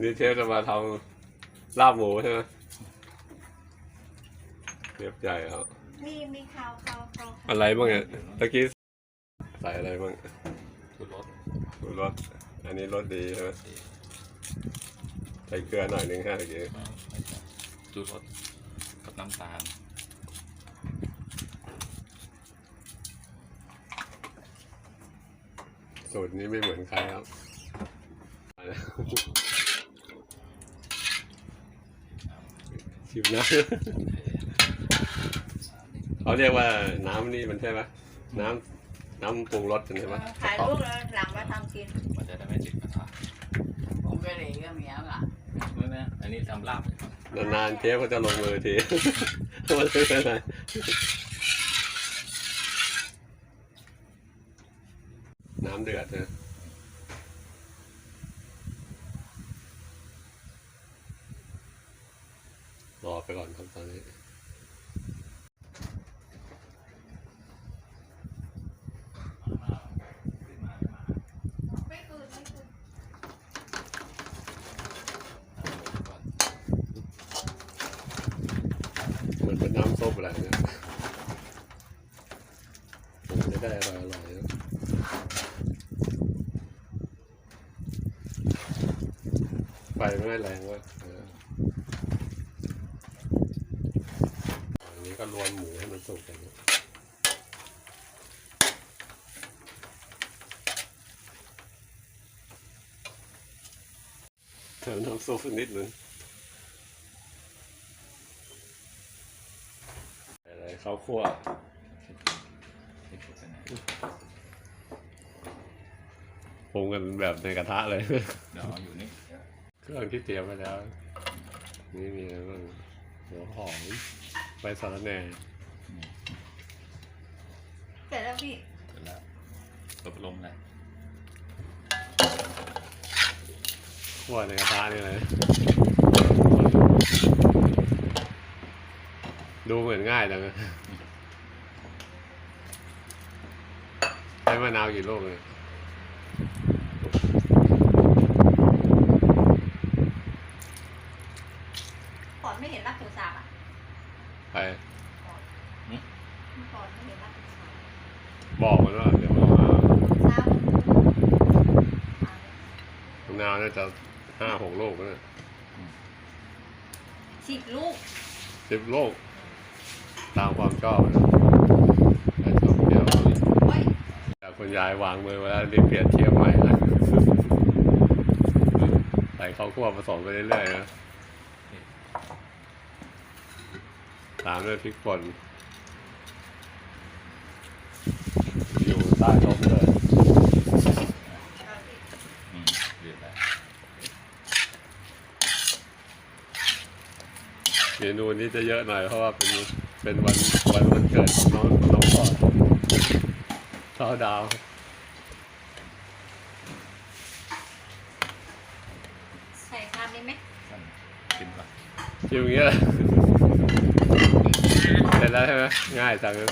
นี่เชฟจะมาทำลาบหมูใช่ไหมเรียบใหญ่ครับมีมีข่าวข่าวข่าวอะไรบ้างเนี่ยตะกี้ใส่อะไรบ้างชูรสดูรสอันนี้รสดีใช่ไหมใส่เกลือหน่อยนึงฮะตะกี้ชูรสกับน้ำตาลสูตรนี้ไม่เหมือนใครครับ ชิมนะเขาเรียกว่าน้ำนี่มันใช่ไหมน้ำน้ำปรุงรสใช่ไหมถ่ายรูปแล้วหลังมาทำกิน มันจะได้ไม่ติดกระทะผมก็เลยก็มีแล้วล่ะไม่นะอันนี้ทำลาบนานๆเชฟก็จะลงมือทีมันไม่เป็นไรน้ำเดือดนะ ไปก่อนครับตอนนี้ไม่คืนเหมือนเป็นน้ำซุปอะไรเนี่ยผมจะได้อร่อยอร่อยๆนะไฟไม่ได้แรงว่ะ อันนี้ก็รวนหมูให้มันสุกกันนะเติมน้ำซุปสักนิดหนึ่งอะไรข้าวคั่วปรุงกันแบบในกระทะเลยเดี๋ยวเอาอยู่นี่ เครื่องที่เตรียมไว้แล้ว นี่มีอะไรบ้างหัวหอม ใบสะระแหน่เสร็จแล้วพี่เสร็จแล้วลบลมเลยคั่วในกระทะนี่เลย ดูเหมือนง่ายจังนะใช้มะนาวกี่ลูกเลย ก่อนไม่เห็นรักถูกสาบอะ ไป เมื่อ ก่อนไม่เห็นรักถูกสาบบอกมันว่าเดี๋ยวมันมาเช้ามะนาวน่าจะห้าหกลูกนะสิบลูกสิบลูกตามความชอบนะแต่ชอบเปรี้ยวโอ้ยแต่คุณยายวางมือไว้แล้วรีบเปลี่ยนเทียมใหม่นะใส่ข้าวคั่วผสมไปเรื่อยๆนะตามด้วยพริกป่นอยู่ใต้ต้มเลย เอาสิ อืมเรียบร้อย เม นูนี้จะเยอะหน่อยเพราะว่าเป็นเป็นวันวันวันเกิดของน้องน้องก่อนเข้าดาวใส่ชามนี้ไหมสั้นกินก่อนชิมอย่างเงี้ยเลยเสร็จแล้วใช่ไหมง่ายจังเลย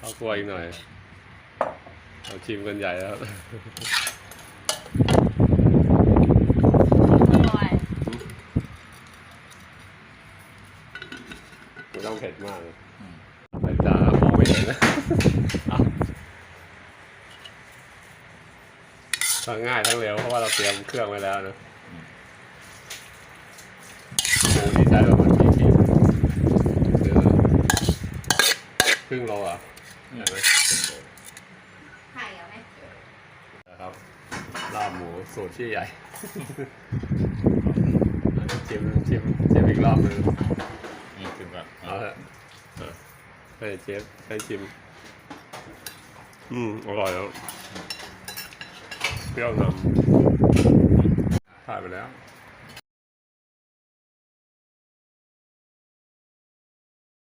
ข้าวคั่วอีกหน่อย เราชิมกันใหญ่แล้ว อร่อย ไม่ต้องเผ็ดมากอืมไปจ้ามองไม่เห็นนะเอาทั้งง่ายทั้งเร็วเพราะว่าเราเตรียมเครื่องไว้แล้วนะหมูนี่ใช้แบบมันกี่ขีดเดี๋ยวครึ่งโลอะอืมเห็นไหมไข่เอาไหมนะครับลาบหมูสูตรที่ใหญ่ชิมชิมชิมอีกรอบหนึง อืมกินก่อน เอาเถอะอะ ให้เชฟให้ชิม อืม อร่อยแล้วเปรี้ยวนำผ่านไปแล้ว